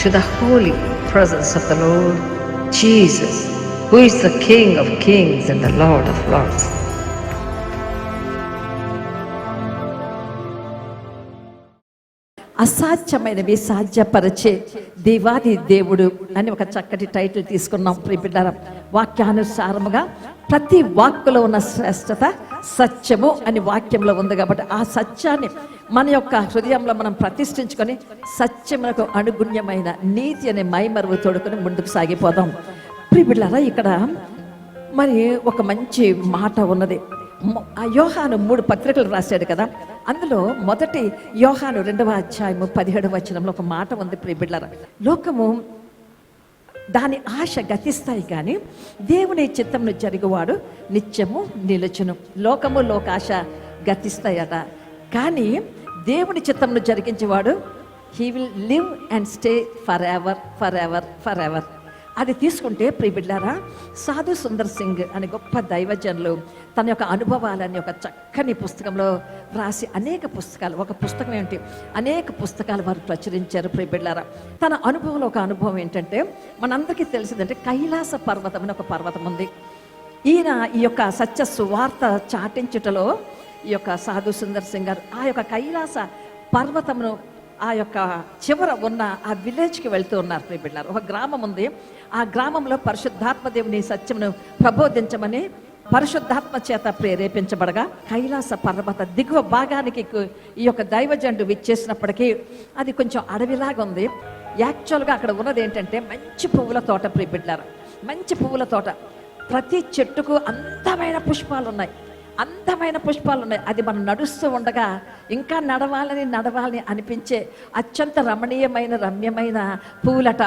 to the holy presence of the Lord Jesus, who is the King of kings and the Lord of lords. అసాధ్యమైనవి సాధ్యపరిచే దేవాది దేవుడు అని ఒక చక్కటి title తీసుకున్నాం ప్రిపిడ్డారం వాక్యానుసారముగా ప్రతి వాక్కులో ఉన్న శ్రేష్టత సత్యము అని వాక్యంలో ఉంది కాబట్టి ఆ సత్యాన్ని మన యొక్క హృదయంలో మనం ప్రతిష్ఠించుకొని సత్యమునకు అనుగుణ్యమైన నీతి అనే మైమరువు తోడుకొని ముందుకు సాగిపోదాం. ప్రిబిళ్ళారా ఇక్కడ మరి ఒక మంచి మాట ఉన్నది. ఆ యోహాను మూడు పత్రికలు రాశాడు కదా? అందులో మొదటి యోహాను రెండవ అధ్యాయము పదిహేడవ వచనంలో ఒక మాట ఉంది ప్రిబిళ్ళారా లోకము దాని ఆశ గతిస్తాయి కానీ దేవుని చిత్తమును జరిగేవాడు నిత్యము నిలుచును. లోకము లోకాశ గతిస్తాయట. కానీ దేవుని చిత్తమును జరిగించేవాడు he will live and stay forever forever forever అది తీసుకుంటే ప్రియబిడ్లారా సాధు సుందర్ సింగ్ అనే గొప్ప దైవజనులు తన యొక్క అనుభవాలని ఒక చక్కని పుస్తకంలో రాసి అనేక పుస్తకాలు ఒక పుస్తకం ఏంటి? అనేక పుస్తకాలు వారు ప్రచురించారు ప్రియబిడ్లారా తన అనుభవంలో ఒక అనుభవం ఏంటంటే మనందరికీ తెలిసిందంటే కైలాస పర్వతం అని ఒక పర్వతం ఉంది. ఈయన ఈ యొక్క సత్య సువార్త చాటించుటలో ఈ యొక్క సాధు సుందర్ సింగ్ గారు ఆ యొక్క కైలాస పర్వతమును ఆ యొక్క చివర ఉన్న ఆ విలేజ్కి వెళ్తూ ఉన్నారు ప్రియబిడ్డారు. ఒక గ్రామం ఉంది. ఆ గ్రామంలో పరిశుద్ధాత్మదేవుని సత్యమును ప్రబోధించమని పరిశుద్ధాత్మ చేత ప్రేరేపించబడగా కైలాస పర్వత దిగువ భాగానికి ఈ యొక్క దైవజండు విచ్చేసినప్పటికీ అది కొంచెం అడవిలాగా ఉంది. యాక్చువల్గా అక్కడ ఉన్నది ఏంటంటే మంచి పువ్వుల తోట ప్రియబిడ్డారు. మంచి పువ్వుల తోట. ప్రతి చెట్టుకు అందమైన పుష్పాలు ఉన్నాయి అందమైన పుష్పాలు ఉన్నాయి. అది మనం నడుస్తూ ఉండగా ఇంకా నడవాలని నడవాలని అనిపించే అత్యంత రమణీయమైన రమ్యమైన పూలట.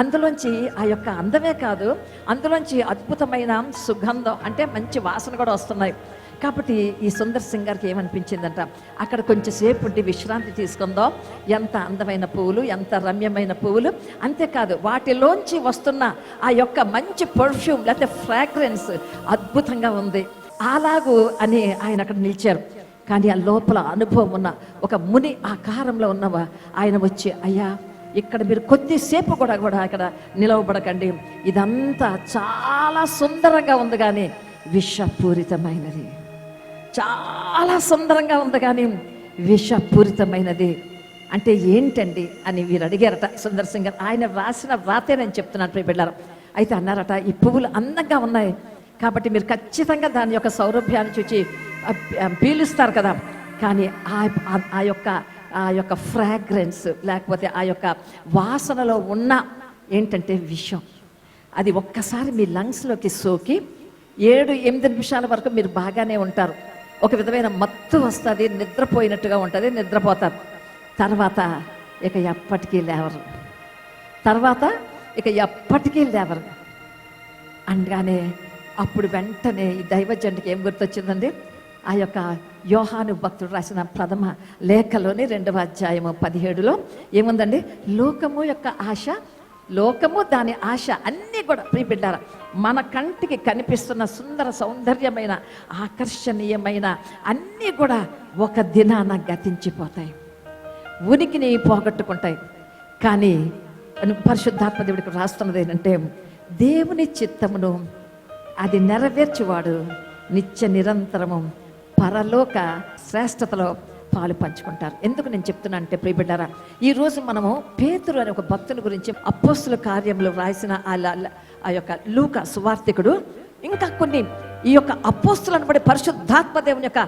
అందులోంచి ఆ యొక్క అందమే కాదు అందులోంచి అద్భుతమైన సుగంధం అంటే మంచి వాసన కూడా వస్తున్నాయి. కాబట్టి ఈ సుందర్ సింగ్ గారికి ఏమనిపించిందంట? అక్కడ కొంచెంసేపు ఉండి విశ్రాంతి తీసుకుందాం. ఎంత అందమైన పువ్వులు ఎంత రమ్యమైన పువ్వులు అంతేకాదు వాటిలోంచి వస్తున్న ఆ యొక్క మంచి పర్ఫ్యూమ్ లేకపోతే ఫ్రాగ్రెన్స్ అద్భుతంగా ఉంది. అలాగూ అని ఆయన అక్కడ నిలిచారు. కానీ ఆ లోపల అనుభవం ఉన్న ఒక ముని ఆకారంలో ఉన్నవా ఆయన వచ్చి అయ్యా ఇక్కడ మీరు కొద్దిసేపు కూడా కూడా ఇక్కడ నిలవబడకండి. ఇదంతా చాలా సుందరంగా ఉంది కానీ విషపూరితమైనది. చాలా సుందరంగా ఉంది కానీ విషపూరితమైనది. అంటే ఏంటండి? అని వీరు అడిగారట సుందర్ సింగ్. ఆయన రాసిన వ్రాతే నేను చెప్తున్నాను ప్రియ అయితే అన్నారట ఈ పువ్వులు అందంగా ఉన్నాయి. కాబట్టి మీరు ఖచ్చితంగా దాని యొక్క సౌరభ్యాన్ని చూచి పీలుస్తారు కదా. కానీ ఆ ఆ- ఆ యొక్క ఆ యొక్క ఫ్రాగ్రెన్స్ లేకపోతే ఆ యొక్క వాసనలో ఉన్న ఏంటంటే విషం. అది ఒక్కసారి మీ లంగ్స్లోకి సోకి ఏడు ఎనిమిది నిమిషాల వరకు మీరు బాగానే ఉంటారు. ఒక విధమైన మత్తు వస్తుంది నిద్రపోయినట్టుగా ఉంటుంది నిద్రపోతారు. తర్వాత ఇక ఎప్పటికీ లేవరు. తర్వాత ఇక ఎప్పటికీ లేవరు. అనగానే అప్పుడు వెంటనే ఈ దైవజంటికి ఏం గుర్తొచ్చిందండి? ఆ యొక్క యోహాను భక్తుడు రాసిన ప్రథమ లేఖలోని రెండవ అధ్యాయము పదిహేడులో ఏముందండి? లోకము యొక్క ఆశ లోకము దాని ఆశ అన్నీ కూడా ప్రియబిడ్డారా మన కంటికి కనిపిస్తున్న సుందర సౌందర్యమైన ఆకర్షణీయమైన అన్నీ కూడా ఒక దినాన గతించిపోతాయి. ఉనికిని పోగొట్టుకుంటాయి. కానీ పరిశుద్ధాత్మ దేవుడికి రాస్తున్నది ఏంటంటే దేవుని చిత్తమును అది నెరవేర్చువాడు నిత్య నిరంతరము పరలోక శ్రేష్టతలో పాలు పంచుకుంటారు. ఎందుకు నేను చెప్తున్నా అంటే ప్రియబిడ్డారా ఈ రోజు మనము పేతురు అనే ఒక భక్తుని గురించి అపోస్తుల కార్యంలో రాసిన ఆ ల- ఆ యొక్క లూక సువార్థికుడు ఇంకా కొన్ని ఈ యొక్క అపోస్తులను బట్టి పరిశుద్ధాత్మ దేవుని యొక్క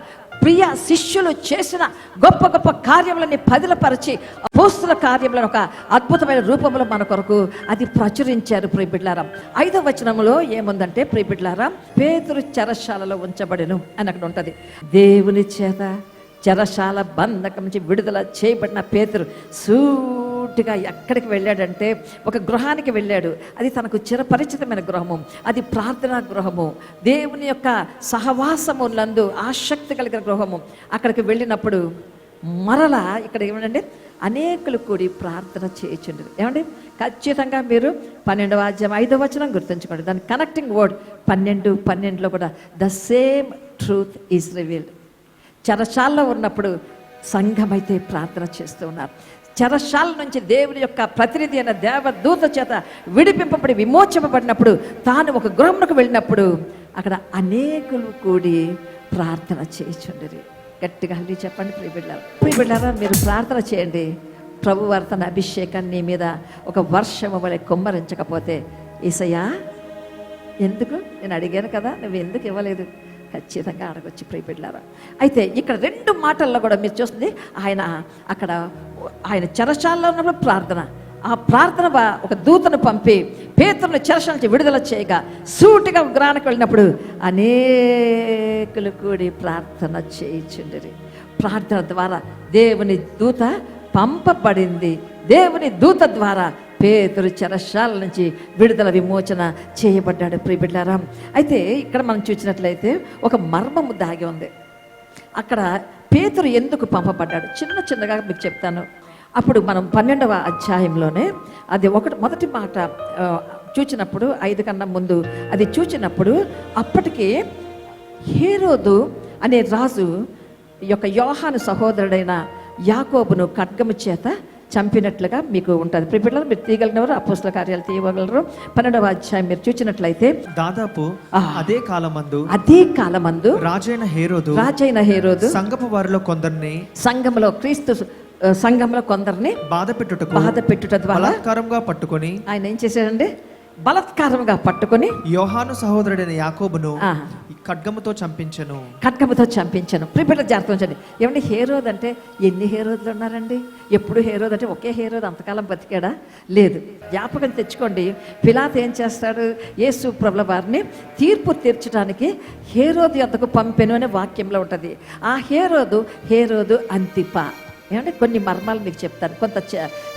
ప్రియ శిష్యులు చేసిన గొప్ప గొప్ప కార్యములని పదిలపరిచి పోస్తుల కార్యములను ఒక అద్భుతమైన రూపంలో మన కొరకు అది ప్రచురించారు ప్రియబిడ్లారాం. ఐదవ వచనములో ఏముందంటే ప్రియబిడ్లారాం పేతురు చెరశాలలో ఉంచబడెను అని అక్కడ ఉంటుంది. దేవుని చేత చెరశాల బంధకం నుంచి విడుదల చేయబడిన పేతురు డైరెక్ట్గా ఎక్కడికి వెళ్ళాడంటే ఒక గృహానికి వెళ్ళాడు. అది తనకు చిరపరిచితమైన గృహము. అది ప్రార్థనా గృహము. దేవుని యొక్క సహవాసము నందు ఆసక్తి కలిగిన గృహము. అక్కడికి వెళ్ళినప్పుడు మరలా ఇక్కడ ఏమంటే అనేకులు కూడి ప్రార్థన చేయించండి ఏమండి? ఖచ్చితంగా మీరు పన్నెండవ అధ్యాయం ఐదవ వచనం గుర్తుంచుకోండి. దాని కనెక్టింగ్ వర్డ్ పన్నెండు పన్నెండులో కూడా the same truth is revealed. చరచాల్లో ఉన్నప్పుడు సంఘమైతే ప్రార్థన చేస్తూ ఉన్నారు. చెరశాల నుంచి దేవుని యొక్క ప్రతినిధి అయిన దేవదూత చేత విడిపింపబడి విమోచింపబడినప్పుడు తాను ఒక గృహమునకు వెళ్ళినప్పుడు అక్కడ అనేకులు కూడి ప్రార్థన చేయించుండరి. గట్టిగా అల్లి చెప్పండి ప్రియబిడ్డారు ప్రియబిడ్డారా మీరు ప్రార్థన చేయండి. ప్రభు తన అభిషేకాన్ని మీద ఒక వర్షము వలె కుమ్మరించకపోతే ఈసయ్యా ఎందుకు? నేను అడిగాను కదా నువ్వు ఎందుకు ఇవ్వలేదు? ఖచ్చితంగా అడగొచ్చు ప్రియబిడ్లారా అయితే ఇక్కడ రెండు మాటల్లో కూడా మీరు చూస్తుంది ఆయన అక్కడ ఆయన చెరశాలలో ఉన్నప్పుడు ప్రార్థన. ఆ ప్రార్థన ఒక దూతను పంపి పేతులను చెరశాల నుంచి విడుదల చేయగా సూటిగా ఉగ్రానికి వెళ్ళినప్పుడు అనేకులు కూడి ప్రార్థన చేయించుండరి. ప్రార్థన ద్వారా దేవుని దూత పంపబడింది. దేవుని దూత ద్వారా పేతురు చెరశాల నుంచి విడుదల విమోచన చేయబడ్డాడు ప్రియబిడ్డారా అయితే ఇక్కడ మనం చూసినట్లయితే ఒక మర్మము దాగి ఉంది. అక్కడ పేతురు ఎందుకు పంపబడ్డాడు? చిన్న చిన్నగా మీకు చెప్తాను. అప్పుడు మనం పన్నెండవ అధ్యాయంలోనే అది ఒకటి మొదటి మాట చూచినప్పుడు ఐదు కన్నా ముందు అది చూచినప్పుడు అప్పటికి హీరోదు అనే రాజు యొక్క యోహాను సహోదరుడైన యాకోబును ఖడ్గము చేత చంపినట్లుగా మీకు ఉంటుంది ప్రిపిల్లలు మీరు తీయగలిగినవారు అపోస్తుల కార్యాలు తీయగలరు పన్నెండవ అధ్యాయం మీరు చూచినట్లయితే దాదాపు. అదే కాలమందు అదే కాలమందు రాజైన హేరోదు రాజైన హేరోదు సంగపు వారిలో కొందరిని సంఘంలో క్రీస్తు సంఘంలో కొందరిని బాధ పెట్టుటకు బాధ పెట్టుట ద్వారా పట్టుకొని ఆయన ఏం చేశాడండి బలత్కారంగా పట్టుకొని యోహాను సహోదరుడైన యాకోబును ఖడ్గముతో చంపించెను. ఖడ్గముతో చంపించాను. ప్రిపేర్ జాగ్రత్త ఉంచండి. ఏమండి హేరోద్ అంటే ఎన్ని హేరోదులు ఉన్నారండి? ఎప్పుడు హేరోద్ అంటే ఒకే హేరోద్ అంతకాలం బతికాడా? లేదు. జ్ఞాపకం తెచ్చుకోండి. పిలాత్ ఏం చేస్తాడు? యేసు ప్రభుల వారిని తీర్పు తీర్చడానికి హేరోదు యొద్దకు పంపెను అనే వాక్యంలో ఉంటుంది. ఆ హేరోదు హేరోదు అంతిప. ఏమంటే కొన్ని మర్మాలు మీకు చెప్తాను. కొంత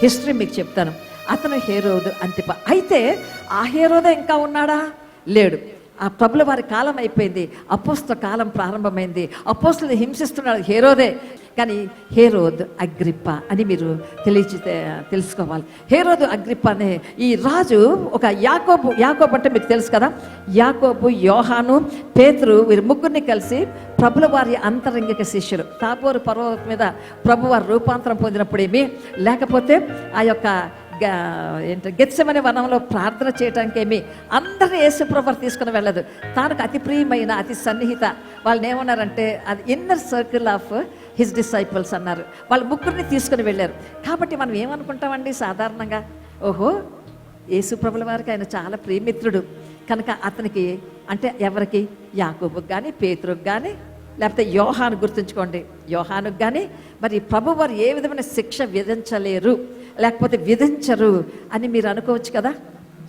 హిస్టరీ మీకు చెప్తాను. అతను హేరోదు అంతిప. అయితే ఆ హేరోదే ఇంకా ఉన్నాడా? లేడు. ఆ ప్రభుల వారి కాలం అయిపోయింది. అపోస్త కాలం ప్రారంభమైంది. అపోస్తులు హింసిస్తున్నాడు హేరోదే. కానీ హేరోద్ అగ్రిప్ప అని మీరు తెలియ తెలుసుకోవాలి. హేరోద్ అగ్రిప్ప అనే ఈ రాజు ఒక యాకోబు యాకోబు అంటే మీకు తెలుసు కదా? యాకోబు యోహాను పేతురు వీరి ముగ్గురిని కలిసి ప్రభుల వారి అంతరంగిక శిష్యులు. తాబోరు పర్వతం మీద ప్రభువారి రూపాంతరం పొందినప్పుడేమి లేకపోతే ఆ యొక్క ఏంటి గెచ్చమనే వనంలో ప్రార్థన చేయడానికి ఏమి అందరినీ యేసుప్రభర్ తీసుకుని వెళ్ళదు. తనకు అతి ప్రియమైన అతి సన్నిహిత వాళ్ళని ఏమన్నారంటే అది inner circle of his disciples అన్నారు. వాళ్ళ ముగ్గురిని తీసుకుని వెళ్ళారు. కాబట్టి మనం ఏమనుకుంటామండి సాధారణంగా? ఓహో యేసుప్రభుల వారికి ఆయన చాలా ప్రియమిత్రుడు. కనుక అతనికి అంటే ఎవరికి? యాకూబుకి కానీ పేతురుకు కానీ లేకపోతే యోహాను గుర్తుంచుకోండి. యోహానుకు కానీ మరి ప్రభు వారు ఏ విధమైన శిక్ష విధించలేరు. లేకపోతే విధించరు అని మీరు అనుకోవచ్చు కదా?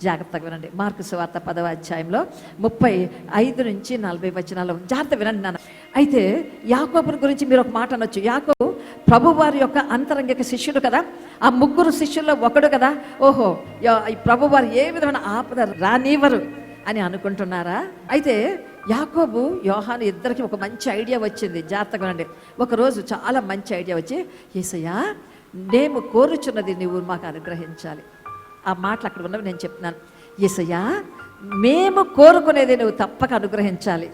జాగ్రత్తగా వినండి. మార్కు సువార్త పదవ అధ్యాయంలో ముప్పై ఐదు నుంచి నలభై వచనాలు జాగ్రత్త వినండి నాన్న. అయితే యాకోబుని గురించి మీరు ఒక మాట అనొచ్చు. యాకోబు ప్రభు వారి యొక్క అంతరంగిక శిష్యుడు కదా? ఆ ముగ్గురు శిష్యుల్లో ఒకడు కదా? ఓహో ప్రభువారు ప్రభు వారు ఏ విధమైన ఆపద రానివ్వరు అని అనుకుంటున్నారా? అయితే యాకోబు యోహాను ఇద్దరికి ఒక మంచి ఐడియా వచ్చింది. జాగ్రత్తగా ఉండండి ఒకరోజు చాలా మంచి ఐడియా వచ్చి ఏసయ్యా మేము కోరుచున్నది నువ్వు మాకు అనుగ్రహించాలి. ఆ మాటలు అక్కడ ఉన్నవి నేను చెప్తున్నాను. ఏసయ్యా మేము కోరుకునేది నువ్వు తప్పక అనుగ్రహించాలి.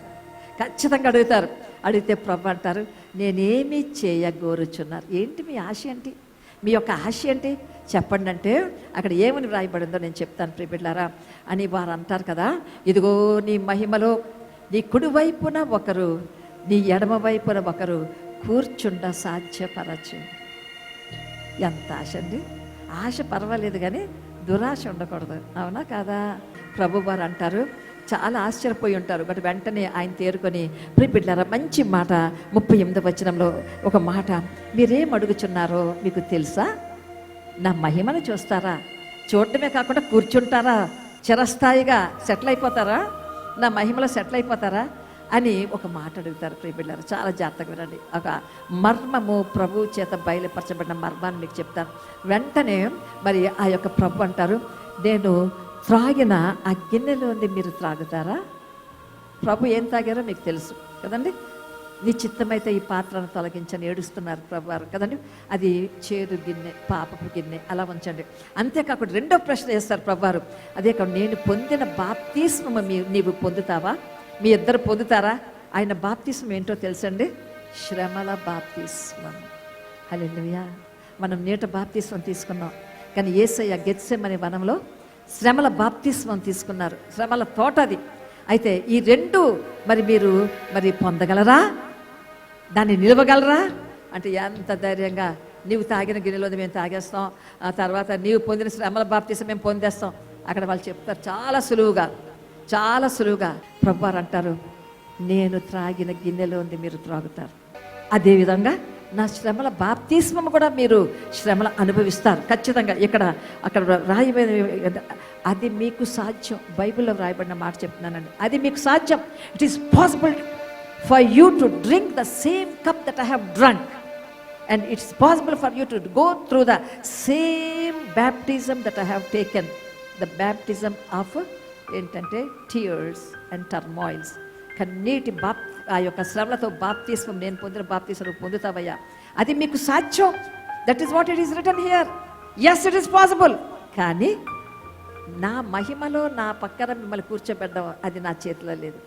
ఖచ్చితంగా అడుగుతారు. అడిగితే ప్రభు అంటారు నేనేమి చేయగోరుచున్నారు. ఏంటి మీ ఆశ ఏంటి? మీ యొక్క ఆశ ఏంటి? చెప్పండి అంటే అక్కడ ఏమని వ్రాయబడిందో నేను చెప్తాను ప్రిబిడ్లారా అని వారు అంటారు కదా ఇదిగో నీ మహిమలో నీ కుడి వైపున ఒకరు నీ ఎడమ వైపున ఒకరు కూర్చుండ సాధ్యపరచు ఎంత ఆశ అండి? ఆశ పర్వాలేదు కానీ దురాశ ఉండకూడదు. అవునా కాదా? ప్రభు వారు అంటారు చాలా ఆశ్చర్యపోయి ఉంటారు. బట్ వెంటనే ఆయన తేరుకొని ప్రిపిడ్లారా మంచి మాట ముప్పై ఎనిమిది వచనంలో ఒక మాట మీరేం అడుగుచున్నారో మీకు తెలుసా? నా మహిమను చూస్తారా? చూడటమే కాకుండా కూర్చుంటారా? చిరస్థాయిగా సెటిల్ అయిపోతారా? నా మహిమలో సెటిల్ అయిపోతారా? అని ఒక మాట అడుగుతారు ప్రియబిళ్ళారు చాలా జాగ్రత్తగా వినండి. ఒక మర్మము ప్రభు చేత బయలుపరచబడిన మర్మాన్ని మీకు చెప్తాను వెంటనే మరి ఆ యొక్క ప్రభు అంటారు నేను త్రాగిన ఆ గిన్నెలోంది మీరు త్రాగుతారా? ప్రభు ఏం తాగారో మీకు తెలుసు కదండి. నీ చిత్తమైతే ఈ పాత్రను తొలగించని ఏడుస్తున్నారు ప్రభు వారు కదండి. అది చేదు గిన్నె పాపపు గిన్నె అలా ఉంచండి. అంతేకాకుండా రెండో ప్రశ్న వేస్తారు ప్రభు వారు అదే కాకుండా నేను పొందిన బాప్తీస్మ మీ నీవు పొందుతావా? మీ ఇద్దరు పొందుతారా? ఆయన బాప్తిస్మం ఏంటో తెలుసండి? శ్రమల బాప్తిస్మం. హలెలుయా మనం నీట బాప్తిస్వం తీసుకున్నాం. కానీ ఏసయ్య గెత్సెమని వనంలో శ్రమల బాప్తిస్వం తీసుకున్నారు. శ్రమల తోట అది. అయితే ఈ రెండు మరి మీరు మరి పొందగలరా? దాన్ని నిలవగలరా? అంటే ఎంత ధైర్యంగా నీవు తాగిన గిన్నెలో మేము తాగేస్తాం. ఆ తర్వాత నీవు పొందిన శ్రమల బాప్తీసం మేము పొందేస్తాం. అక్కడ వాళ్ళు చెప్తారు చాలా సులువుగా. చాలా సులువుగా ప్రభువారు అంటారు నేను త్రాగిన గిన్నెలో ఉంది మీరు త్రాగుతారు. అదేవిధంగా నా శ్రమల బాప్తిస్మం కూడా మీరు శ్రమలు అనుభవిస్తారు. ఖచ్చితంగా ఇక్కడ అక్కడ రాయబడిన అది మీకు సాధ్యం. బైబిల్లో రాయబడిన మాట చెప్తున్నానండి. అది మీకు సాధ్యం. It is possible for you to drink the same cup that I have drunk and it's possible for you to go through the same baptism that I have taken the baptism of ఏంటంటే tears and turmoils కన్నీటి బాప్ ఆ యొక్క శ్రమలతో బాప్తీస్వం నేను పొందిన baptism పొందుతావయ్యా. అది మీకు సాధ్యం. That is what it is return here as it is possible కానీ నా మహిమలో నా పక్కన మిమ్మల్ని కూర్చోబెట్టడం అది నా చేతిలో లేదు.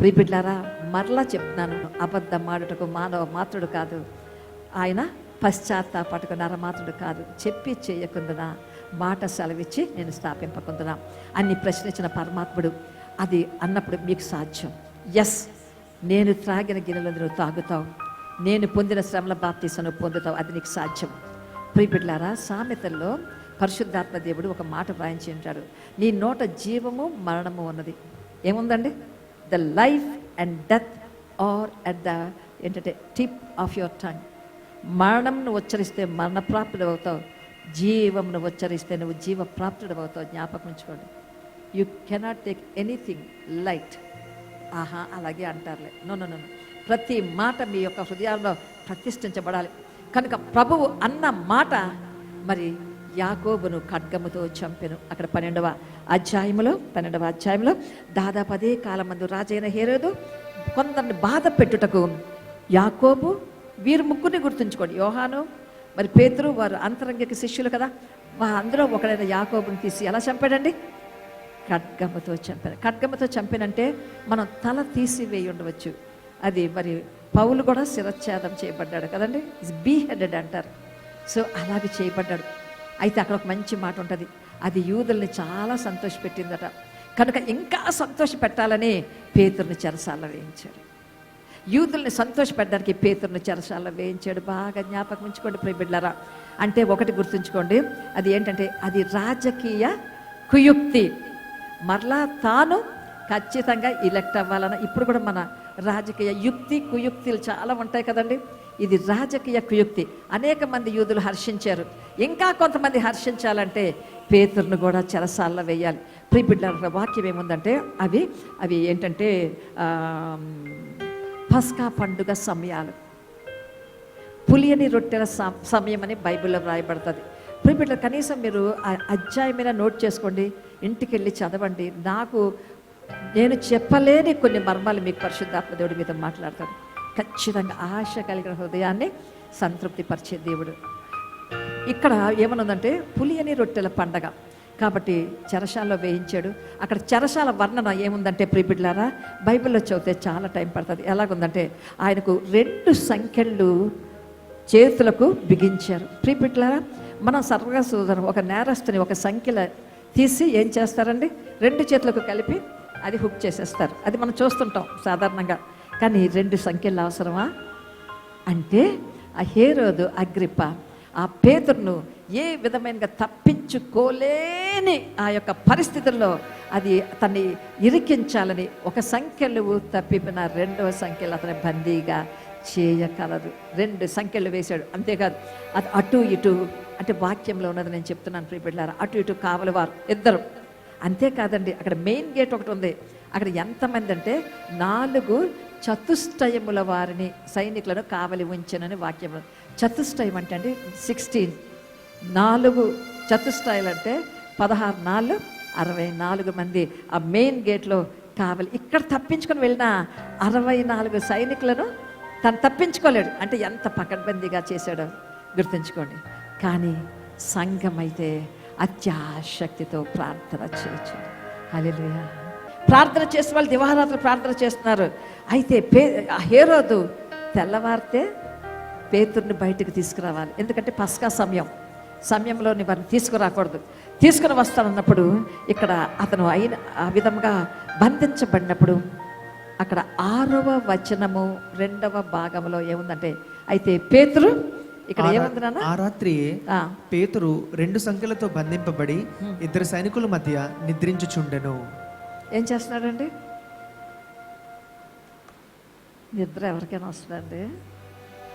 ప్రీపిడ్లారా మరలా చెప్తున్నాను అబద్ధమాడుటకు మానవ మాత్రుడు కాదు. ఆయన పశ్చాత్తాపటకు నరమాత్రుడు కాదు. చెప్పి చేయకుందున మాట సెలవిచ్చి నేను స్థాపింపకుందునా అన్ని ప్రశ్నించిన పరమాత్ముడు అది అన్నప్పుడు మీకు సాధ్యం. ఎస్ నేను త్రాగిన గిన్నెలో నువ్వు తాగుతావు. నేను పొందిన శ్రమల బాప్తీసం నువ్వు పొందుతావు. అది నీకు సాధ్యం. ప్రియబిడ్లారా సామెతల్లో పరిశుద్ధాత్మ దేవుడు ఒక మాట వ్రాయించి ఉంటాడు. నీ నోట జీవము మరణము ఉన్నది. ఏముందండి? The life and death are at the ఏంటంటే టిప్ ఆఫ్ యువర్ టంగ్ మరణంను ఉచ్చరిస్తే మరణప్రాప్తుడు అవుతావు జీవమును ఉచ్చరిస్తే నువ్వు జీవ ప్రాప్తుడు అవుతావు జ్ఞాపకం ఉంచుకోండి. You cannot take anything light ఆహా అలాగే అంటారులే. నో నో నో ప్రతి మాట మీ యొక్క హృదయాల్లో ప్రతిష్ఠించబడాలి. కనుక ప్రభువు అన్న మాట మరి యాకోబును ఖడ్గముతో చంపెను. అక్కడ పన్నెండవ అధ్యాయంలో పన్నెండవ అధ్యాయంలో దాదాపు అదే కాలం రాజైన హేరోదు కొందరిని బాధ పెట్టుటకు యాకోబు వీరు ముగ్గురిని గుర్తుంచుకోండి. యోహాను మరి పేతురు వారు అంతరంగిక శిష్యులు కదా? మా అందరూ ఒకడైన యాకోబుని తీసి ఎలా చంపాడండి? ఖడ్గముతో చంపాను ఖడ్గముతో చంపినంటే మనం తల తీసివేయి ఉండవచ్చు. అది మరి పౌలు కూడా శిరచ్ఛేదం చేయబడ్డాడు కదండి? బీ హెడెడ్ అంటారు. సో అలాగే చేయబడ్డాడు. అయితే అక్కడ ఒక మంచి మాట ఉంటుంది. అది యూదుల్ని చాలా సంతోషపెట్టిందట. కనుక ఇంకా సంతోష పెట్టాలని పేతుర్ని చెరసాల వేయించారు. యూదుల్ని సంతోషపెట్టడానికి పేతుర్ని చెరసాల వేయించాడు. బాగా జ్ఞాపకం ఉంచుకోండి ప్రియబిడ్లరా అంటే ఒకటి గుర్తుంచుకోండి. అది ఏంటంటే అది రాజకీయ కుయుక్తి. మరలా తాను ఖచ్చితంగా ఎలక్ట్ అవ్వాలన్న ఇప్పుడు కూడా మన రాజకీయ యుక్తి కుయుక్తులు చాలా ఉంటాయి కదండి. ఇది రాజకీయ కుయుక్తి. అనేక మంది యూదులు హర్షించారు. ఇంకా కొంతమంది హర్షించాలంటే పేతుర్ను కూడా చెరసాల్లో వేయాలి. ప్రీబిడ్ల వాక్యం ఏముందంటే అవి అవి ఏంటంటే పస్కా పండుగ సమయాలు. పులియని రొట్టెల సమయం అని బైబిల్లో వ్రాయబడుతుంది. ప్రిపిట్ల కనీసం మీరు అధ్యాయమైన నోట్ చేసుకోండి ఇంటికి వెళ్ళి చదవండి. నాకు నేను చెప్పలేని కొన్ని మర్మాలు మీకు పరిశుద్ధాత్మ దేవుడి మీద మాట్లాడతాను. ఖచ్చితంగా ఆశ కలిగిన హృదయాన్ని సంతృప్తిపరిచే దేవుడు. ఇక్కడ ఏమనుందంటే పులియని రొట్టెల పండగ. కాబట్టి చెరసాల్లో వేయించాడు. అక్కడ చెరసాల వర్ణన ఏముందంటే ప్రిబిడ్లారా బైబిల్లో చదివితే చాలా టైం పడుతుంది. ఎలాగుందంటే ఆయనకు రెండు సంఖ్యలు చేతులకు బిగించారు. ప్రిబిడ్లారా మన సర్వగా సోదరం ఒక నేరస్తుని ఒక సంఖ్యల తీసి ఏం చేస్తారండి? రెండు చేతులకు కలిపి అది హుక్ చేసేస్తారు. అది మనం చూస్తుంటాం సాధారణంగా. కానీ రెండు సంఖ్యలు అవసరమా? అంటే ఆ హేరోదు అగ్రిప్ప ఆ పేతుర్ను ఏ విధమైనగా తప్పించుకోలేని ఆ యొక్క పరిస్థితుల్లో అది అతన్ని ఇరికించాలని ఒక సంఖ్యలు తప్పిన రెండవ సంఖ్యలు అతని బందీగా చేయగలరు రెండు సంఖ్యలు వేశాడు. అంతేకాదు అది అటు ఇటు అంటే వాక్యంలో ఉన్నది నేను చెప్తున్నాను ప్రియబిడ్డారా అటు ఇటు కావలి వారు ఇద్దరు. అంతేకాదండి అక్కడ మెయిన్ గేట్ ఒకటి ఉంది. అక్కడ ఎంతమంది అంటే నాలుగు చతుష్టయముల వారిని సైనికులను కావలి ఉంచనని వాక్యం చతుష్టయం అంటే అండి సిక్స్టీన్ నాలుగు చతుష్టయాలు అంటే పదహారు నాలుగు అరవై నాలుగు మంది ఆ మెయిన్ గేట్లో కావలి. ఇక్కడ తప్పించుకొని వెళ్ళిన అరవై నాలుగు సైనికులను తను తప్పించుకోలేడు. అంటే ఎంత పకడ్బందీగా చేశాడో గుర్తుంచుకోండి. కానీ సంఘం అయితే అత్యాశక్తితో ప్రార్థన చేయొచ్చు అలెలుయా ప్రార్థన చేసే వాళ్ళు దివారాత్రులు ప్రార్థన చేస్తున్నారు. అయితే పే హేరోదు తెల్లవారితే పేతుర్ని బయటకు తీసుకురావాలి. ఎందుకంటే పస్కా సమయం. సమయంలోని వారిని తీసుకురాకూడదు. తీసుకుని వస్తానన్నప్పుడు ఇక్కడ అతను అయిన ఆ విధంగా బంధించబడినప్పుడు అక్కడ ఆరవ వచనము రెండవ భాగంలో ఏముందంటే అయితే పేతురు ఇక్కడ ఏముంది నాన్న? ఆ రాత్రి ఆ, పేతురు రెండు సంఖ్యలతో బంధింపబడి ఇద్దరు సైనికుల మధ్య నిద్రించుచుండెను. ఏం చేస్తున్నాడండి? నిద్ర ఎవరికైనా వస్తుందండి?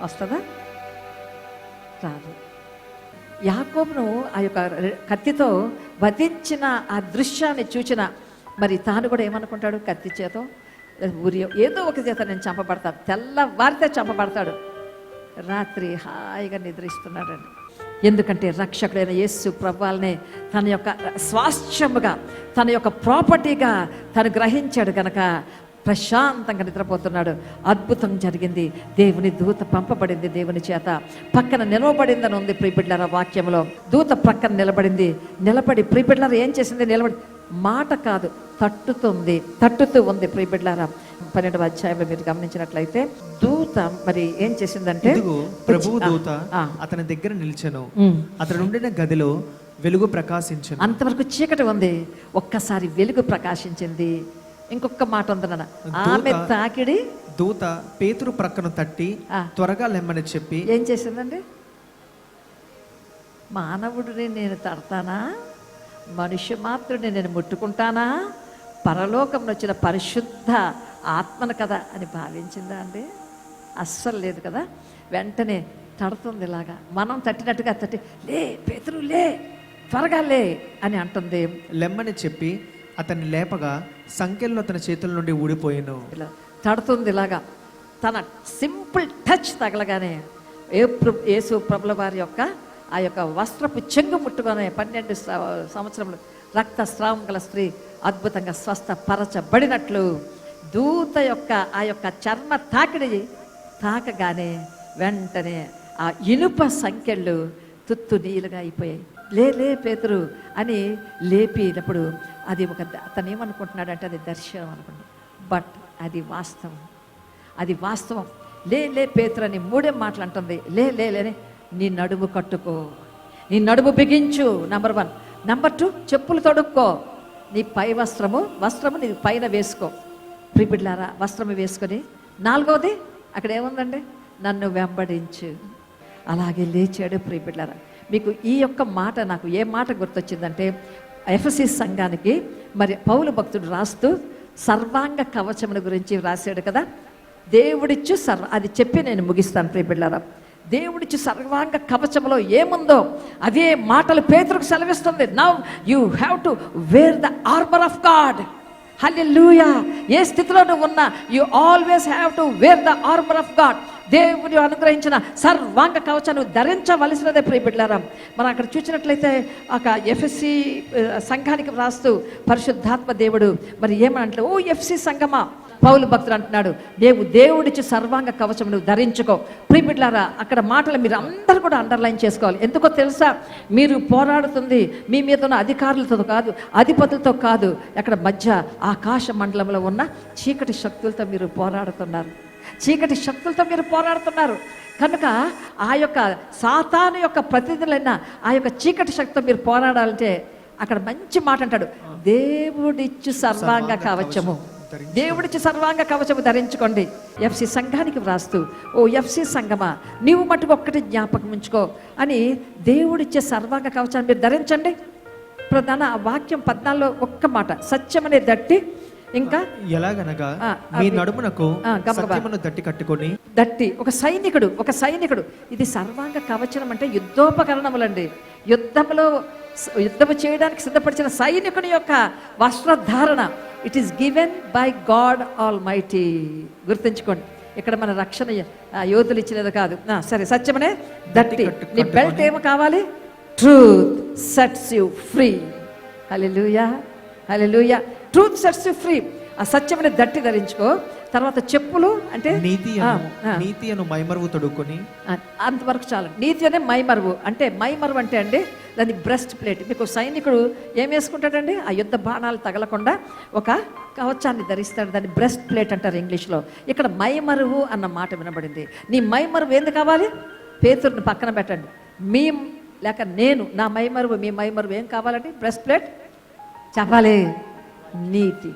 వస్తుందా? రాదు. యాకోబును ఆ యొక్క కత్తితో వధించిన ఆ దృశ్యాన్ని చూచిన మరి తాను కూడా ఏమనుకుంటాడు? కత్తి చేత ఊరి ఏదో ఒక చేత నేను చంపబడతాను తెల్లవారితే చంపబడతాడు. రాత్రి హాయిగా నిద్రిస్తున్నాడండి. ఎందుకంటే రక్షకుడైన యేసు ప్రభాల్నే తన యొక్క స్వాస్థ్యముగా తన యొక్క ప్రాపర్టీగా తను గ్రహించాడు కనుక ప్రశాంతంగా నిద్రపోతున్నాడు. అద్భుతం జరిగింది. దేవుని దూత పంపబడింది దేవుని చేత. పక్కన నిలవబడిందని ఉంది ప్రీబిడ్లర వాక్యంలో. దూత ప్రక్కన నిలబడింది. నిలబడి ప్రీబిడ్లర ఏం చేసింది? నిలబడి మాట కాదు తట్టుతుంది తట్టుతూ ఉంది ప్రీబిడ్లర పన్నెండవ అధ్యాయంలో మీరు గమనించినట్లయితే దూత మరి ఏం చేసిందంటే ఆ, దూత. అతని దగ్గర నిలిచెను. అతడు ఉండిన గదిలో వెలుగు ప్రకాశించను. అంతవరకు చీకటి ఉంది. ఒక్కసారి వెలుగు ప్రకాశించింది. ఇంకొక మాట ఉంది నాన్న ఆమె తాకిడి దూత పేతురు ప్రక్కను తట్టి. త్వరగా లెమ్మని చెప్పి ఏం చేసిందండి? మానవుడిని నేను తడతానా? మనుష్య మాత్రుడిని నేను ముట్టుకుంటానా? పరలోకం వచ్చిన పరిశుద్ధ ఆత్మను కదా అని భావించిందా అండి? అస్సలు లేదు కదా. వెంటనే తడుతుంది ఇలాగా. మనం తట్టినట్టుగా తట్టి లే పేతురు లే త్వరగా లే అని అంటుంది. లెమ్మని చెప్పి అతన్ని లేపగా సంఖ్యలు అతని చేతుల నుండి ఊడిపోయాను. ఇలా తడుతుంది ఇలాగా. తన సింపుల్ టచ్ తగలగానే ఏ యేసు ప్రభుల వారి యొక్క ఆ యొక్క వస్త్రపు చెంగు ముట్టుకొని పన్నెండు సంవత్సరములు రక్త స్రావం గల స్త్రీ అద్భుతంగా స్వస్థపరచబడినట్లు దూత యొక్క ఆ యొక్క చర్మ తాకిడి తాకగానే వెంటనే ఆ ఇనుప సంఖ్యలు తుత్తు నీలుగా అయిపోయాయి. లే లే పేతురు అని లేపినప్పుడు అది ఒక ద- అతను ఏమనుకుంటున్నాడంటే అది దర్శనం అనుకుంటున్నాడు బట్ అది వాస్తవం. అది వాస్తవం. లే లే పేతురని అని మూడే మాటలు అంటుంది. లే లే లే నీ నడుము కట్టుకో. నీ నడుము బిగించు నంబర్ వన్ నంబర్ టూ చెప్పులు తొడుక్కో. నీ పై వస్త్రము వస్త్రము నీ పైన వేసుకో. ప్రిబిడ్లారా వస్త్రము వేసుకొని. నాలుగవది అక్కడ ఏముందండి? నన్ను వెంబడించు. అలాగే లేచాడు ప్రిబిడ్లారా మీకు ఈ యొక్క మాట నాకు ఏ మాట గుర్తొచ్చిందంటే ఎఫ్ఎస్సి సంఘానికి మరి పౌలు భక్తుడు రాస్తూ సర్వాంగ కవచముల గురించి రాశాడు కదా. దేవుడిచ్చు సర్వ అది చెప్పి నేను ముగిస్తాను ప్రియబిళ్ళారా దేవుడిచ్చు సర్వాంగ కవచంలో ఏముందో అదే మాటలు పేతురుకు సెలవిస్తుంది. Now you have to wear the armour of God hallelujah ఏ స్థితిలో నువ్వు ఉన్నా you always have to wear the armour of God దేవుని అనుగ్రహించిన సర్వాంగ కవచాన్ని ధరించవలసినదే ప్రియబిడ్డారా మనం అక్కడ చూసినట్లయితే ఒక ఎఫ్ఎస్సి సంఘానికి వ్రాస్తూ పరిశుద్ధాత్మ దేవుడు మరి ఏమంటే ఓ ఎఫ్సి సంఘమా? పౌలు భక్తుడు అంటున్నాడు దేవు దేవుడిచ్చి సర్వాంగ కవచం నువ్వు ధరించుకో ప్రియబిడ్లారా అక్కడ మాటలు మీరు అందరూ కూడా అండర్లైన్ చేసుకోవాలి. ఎందుకో తెలుసా? మీరు పోరాడుతుంది మీ మీద ఉన్న అధికారులతో కాదు అధిపతులతో కాదు అక్కడ మధ్య ఆకాశ మండలంలో ఉన్న చీకటి శక్తులతో మీరు పోరాడుతున్నారు. చీకటి శక్తులతో మీరు పోరాడుతున్నారు. కనుక ఆ యొక్క సాతాను యొక్క ప్రతినిధులైన ఆ యొక్క చీకటి శక్తితో మీరు పోరాడాలంటే అక్కడ మంచి మాట అంటాడు. దేవుడిచ్చు సర్వాంగ కవచము. దేవుడిచ్చి సర్వాంగ కవచము ధరించుకోండి. ఎఫ్సి సంఘానికి వ్రాస్తూ ఓ ఎఫ్సి సంఘమా నీవు మటుకు ఒక్కటి జ్ఞాపకం ఉంచుకో అని దేవుడిచ్చే సర్వాంగ కవచాన్ని మీరు ధరించండి. ప్రధాన వాక్యం పద్నాలుగులో ఒక్క మాట సత్యమనే దట్టి ఇంకా? ఎలాగనగా మీ నడుమునకు. సత్యమును దట్టి కట్టుకొని దట్టి ఒక సైనికుడు ఒక సైనికుడు. ఇది సర్వాంగ కవచనం అంటే యుద్ధోపకరణములండి. యుద్ధంలో స- యుద్ధము చేయడానికి సిద్ధపరిచిన సైనికుని యొక్క వస్త్రధారణ it is given by God almighty గుర్తుంచుకోండి ఇక్కడ మన రక్షణ యోధులు ఇచ్చినది కాదు. సరే సత్యమనే దట్టి నీ బెల్ట్ ఏమో కావాలి? Truth sets you free hallelujah hallelujah truth sets free ఆ సత్యమనే దట్టి ధరించుకో. తర్వాత చెప్పులు అంటే నీతి. నీతి అను మైమరువు తొడుక్కొని. అంతవరకు చాలు. నీతి అనే మైమరువు. అంటే మైమరువు అంటే అండి దాని బ్రెస్ట్ ప్లేట్ మీకు సైనికుడు ఏం వేసుకుంటాడండి? ఆ యుద్ధ బాణాలు తగలకుండా ఒక కవచాన్ని ధరిస్తాడు. దాన్ని బ్రెస్ట్ ప్లేట్ అంటారు ఇంగ్లీష్లో. ఇక్కడ మైమరువు అన్న మాట వినబడింది. నీ మైమరువు ఏంది కావాలి? పేతుర్ని పక్కన పెట్టండి. మీ లేక నేను నా మైమరువు మీ మైమరువు ఏం కావాలండి? బ్రెస్ట్ ప్లేట్ చెప్పాలి. నీతి.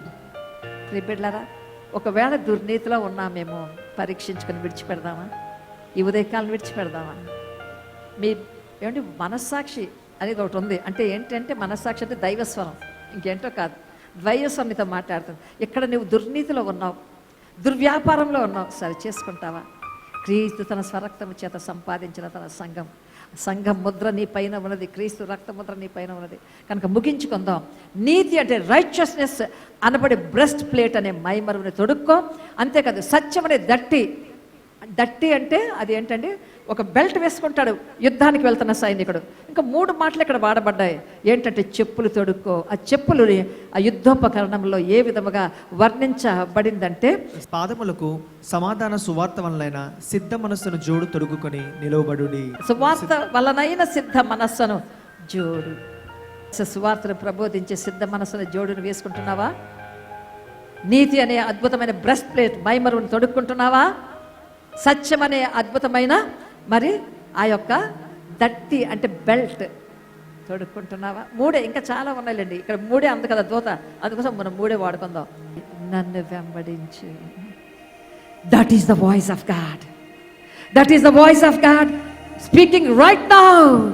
ప్రిపెడ్లరా ఒకవేళ దుర్నీతిలో ఉన్నామేమో పరీక్షించుకొని విడిచిపెడదామా? ఈ ఉదయకాలను విడిచిపెడదామా? మీ ఏమంటే మనస్సాక్షి అనేది ఒకటి ఉంది. అంటే ఏంటంటే మనస్సాక్షి అంటే దైవస్వరం. ఇంకేంటో కాదు. ద్వైస్వరం నీతో మాట్లాడుతుంది. ఇక్కడ నువ్వు దుర్నీతిలో ఉన్నావు? దుర్వ్యాపారంలో ఉన్నావు? సరి చేసుకుంటావా? క్రీస్తు తన స్వరక్తము చేత సంపాదించిన తన సంఘం. సంఘ ముద్ర నీ పైన ఉన్నది క్రీస్తు రక్త ముద్ర నీ పైన ఉన్నది. కనుక ముగించుకుందాం. నీతి అంటే రైచియస్నెస్ అనబడే బ్రెస్ట్ ప్లేట్ అనే మైమరువుని తొడుక్కో. అంతేకాదు సత్యం అనే దట్టి దట్టి అంటే అది ఏంటంటే ఒక బెల్ట్ వేసుకుంటాడు. యుద్ధానికి వెళ్తున్న సైనికుడు. ఇంకా మూడు మాటలు ఇక్కడ వాడబడ్డాయి. ఏంటంటే చెప్పులు తొడుక్కో. ఆ చెప్పులు ఆ యుద్ధోపకరణంలో ఏ విధముగా వర్ణించబడిందంటే పాదములకు సమాధాన సువార్త వలన సిద్ధ మనస్సును జోడు తొడుగుకొని నిలవబడుడి. సువార్త వలనైన సిద్ధ మనస్సును జోడు. సువార్తను ప్రబోధించే సిద్ధ మనస్సును జోడును వేసుకుంటున్నావా? నీతి అనే అద్భుతమైన బ్రెస్ట్ ప్లేట్ మైమరుని తొడుక్కుంటున్నావా? సత్యం అనే అద్భుతమైన మరి ఆ యొక్క దట్టి అంటే బెల్ట్ తొడుక్కుంటున్నావా? మూడే ఇంకా చాలా ఉన్నాయిలేండి. ఇక్కడ మూడే అందు కదా దూత. అందుకోసం మనం మూడే వాడుకుందాం. నన్ను వెంబడించు. That is the voice of God that is the voice of God speaking right now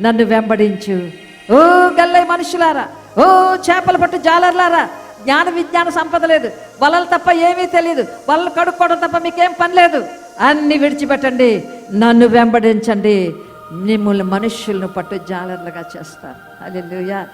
నన్ను వెంబడించు. ఓ గల్లై మనుషులారా ఓ చేపలు పట్టు జాలర్లారా జ్ఞాన విజ్ఞాన సంపద లేదు. వలలు తప్ప ఏమీ తెలియదు. వలలు కడుక్కోవడం తప్ప మీకేం పని లేదు. అన్ని విడిచిపెట్టండి. నన్ను వెంబడించండి. మిమ్మల్ని మనుష్యులను పట్టు జాలర్లుగా చేస్తాను hallelujah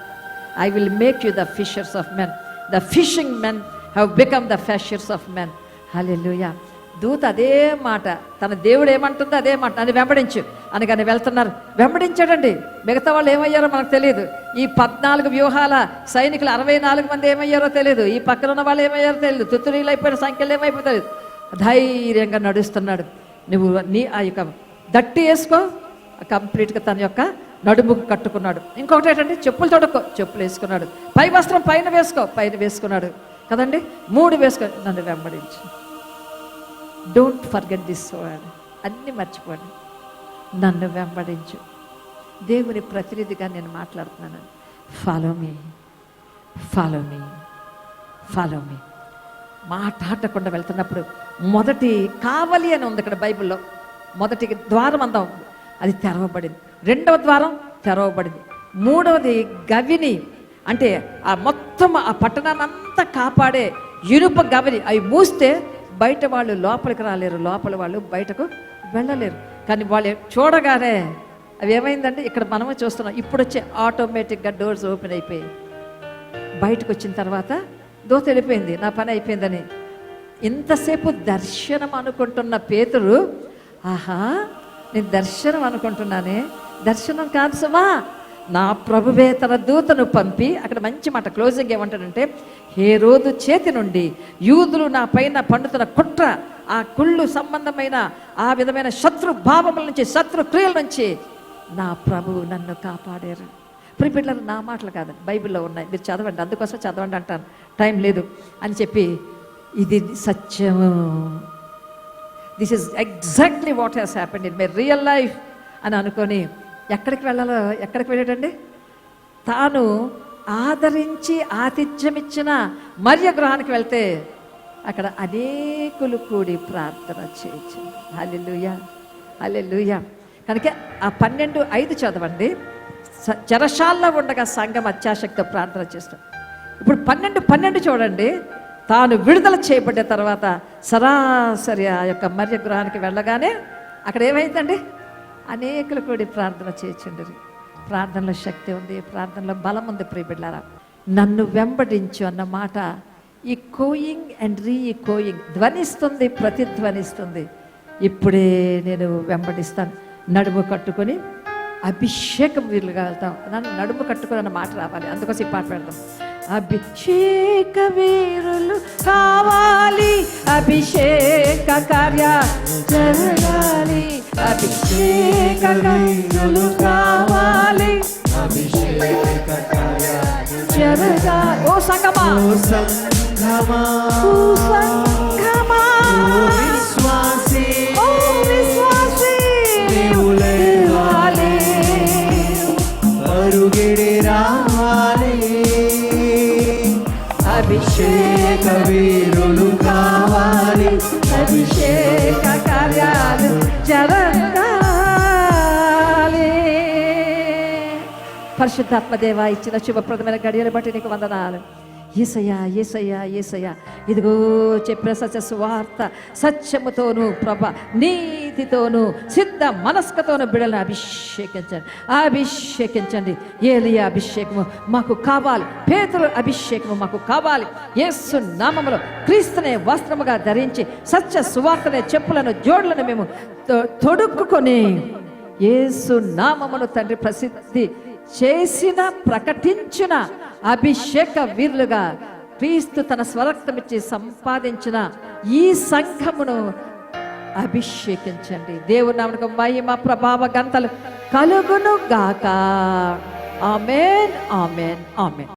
I will make you the fishers of men the fishing men have become the fishers of men hallelujah దూత అదే మాట. తన దేవుడు ఏమంటుందో అదే మాట. నన్ను వెంబడించు. అనగానే వెళ్తున్నారు. వెంబడించాడండి. మిగతా వాళ్ళు ఏమయ్యారో మనకు తెలియదు. ఈ పద్నాలుగు వ్యూహాల సైనికులు అరవై నాలుగు మంది ఏమయ్యారో తెలియదు. ఈ పక్కన ఉన్న వాళ్ళు ఏమయ్యారో తెలియదు. తుత్తురీలు అయిపోయిన సంఖ్యలు ఏమైపోయి తెలియదు. ధైర్యంగా నడుస్తున్నాడు. నువ్వు నీ ఆ యొక్క దట్టి వేసుకో కంప్లీట్గా తన యొక్క నడుముకు కట్టుకున్నాడు. ఇంకొకటి ఏంటంటే చెప్పులు తొడుక్కో చెప్పులు వేసుకున్నాడు. పై వస్త్రం పైన వేసుకో పైన వేసుకున్నాడు. కదండి? మూడు వేసుకో నన్ను వెంబడించు. డోంట్ ఫర్గెట్ దిస్ వర్డ్ అన్నీ మర్చిపోండి నన్ను వెంబడించు. దేవుని ప్రతినిధిగా నేను మాట్లాడుతున్నాను. Follow me follow me follow me మాట్లాడకుండా వెళ్తున్నప్పుడు మొదటి కావలి అని ఉంది ఇక్కడ బైబిల్లో. మొదటి ద్వారం అంతా అది తెరవబడింది. రెండవ ద్వారం తెరవబడింది. మూడవది గవిని. అంటే ఆ మొత్తం ఆ పట్టణాన్ని అంతా కాపాడే ఇనుప గవిని. అవి మూస్తే బయట వాళ్ళు లోపలికి రాలేరు. లోపల వాళ్ళు బయటకు వెళ్ళలేరు. కానీ వాళ్ళు చూడగానే అవి ఏమైందంటే ఇక్కడ మనమే చూస్తున్నాం. ఇప్పుడు వచ్చే ఆటోమేటిక్గా డోర్స్ ఓపెన్ అయిపోయాయి. బయటకు వచ్చిన తర్వాత దోత వెళ్ళిపోయింది. నా పని అయిపోయిందని. ఇంతసేపు దర్శనం అనుకుంటున్న పేతురు ఆహా నేను దర్శనం అనుకుంటున్నానే. దర్శనం కాదు సుమా నా ప్రభువే తన దూతను పంపి అక్కడ మంచి మాట క్లోజింగ్ ఏమంటాడంటే హే రోజు చేతి నుండి యూదులు నా పైన పండుతున్న కుట్ర ఆ కుళ్ళు సంబంధమైన ఆ విధమైన శత్రు భావముల నుంచి శత్రు క్రియల నుంచి నా ప్రభువు నన్ను కాపాడారు. ప్రిపిల్లలు నా మాటలు కాదండి. బైబిల్లో ఉన్నాయి. మీరు చదవండి. అందుకోసం చదవండి అంటాను. టైం లేదు అని చెప్పి ఇది సత్యము. This is exactly what has happened in my real life అని అనుకొని ఎక్కడికి వెళ్ళాలో ఎక్కడికి వెళ్ళాడండి? తాను ఆదరించి ఆతిథ్యం ఇచ్చిన మర్య గృహానికి వెళ్తే అక్కడ అనేకులు కూడి ప్రార్థన చేయించింది హల్లెలూయా. హల్లెలూయా. కనుక ఆ పన్నెండు ఐదు చదవండి. స- ఉండగా సంఘం అత్యాశక్తి ప్రార్థన చేస్తాం ఇప్పుడు పన్నెండు పన్నెండు చూడండి. తాను విడుదల చేయబడ్డ తర్వాత సరాసరి ఆ యొక్క మర్య గృహానికి వెళ్ళగానే అక్కడ ఏమైందండి? అనేకులు కూడి ప్రార్థన చేయొచ్చుండ్రి ప్రార్థనలో శక్తి ఉంది ప్రార్థనలో బలం ఉంది ప్రియబిడ్డారా నన్ను వెంబడించు అన్న మాట ఈ కోయింగ్ అండ్ రీ కోయింగ్ ధ్వనిస్తుంది ప్రతిధ్వనిస్తుంది. ఇప్పుడే నేను వెంబడిస్తాను. నడుము కట్టుకొని అభిషేకం వీలుగా వెళ్తాం నన్ను నడుము కట్టుకొని అన్న మాట రావాలి. అందుకోసం ఈ పాట పెడతాం అభిషేక వీరులు కావాలి. అభిషేక కార్య జరగాలి. అభిషేక వీరులు కావాలి. జరగా ఓ సంగమా. ఓ సంగమా. పరిశుద్ధాత్మ దేవ ఇచ్చిన శుభప్రదమైన గడియలు బట్టి నీకు వందనాలు. ఏసయ్యా ఏసయ్యా ఏసయ్యా ఇదిగో చెప్పిన సత్య సువార్త సత్యముతోను ప్రభ నీతితోను సిద్ధ మనస్కతోను బిడలను అభిషేకించండి. అభిషేకించండి. ఏలియా అభిషేకము మాకు కావాలి. పేతుల అభిషేకము మాకు కావాలి. యేసు నామములో క్రీస్తునే వస్త్రముగా ధరించి సత్య సువార్తనే చెప్పులను జోడులను మేము తొ- తొడుక్కుకొని నామమును తండ్రి ప్రసిద్ధి చేసిన ప్రకటించిన అభిషేక వీరులుగా క్రీస్తు తన స్వరక్తమిచ్చి సంపాదించిన ఈ సంఘమును అభిషేకించండి. దేవుని నామకు మహిమ ప్రభావ గంతలు కలుగును గాక ఆమెన్ ఆమెన్ ఆమెన్.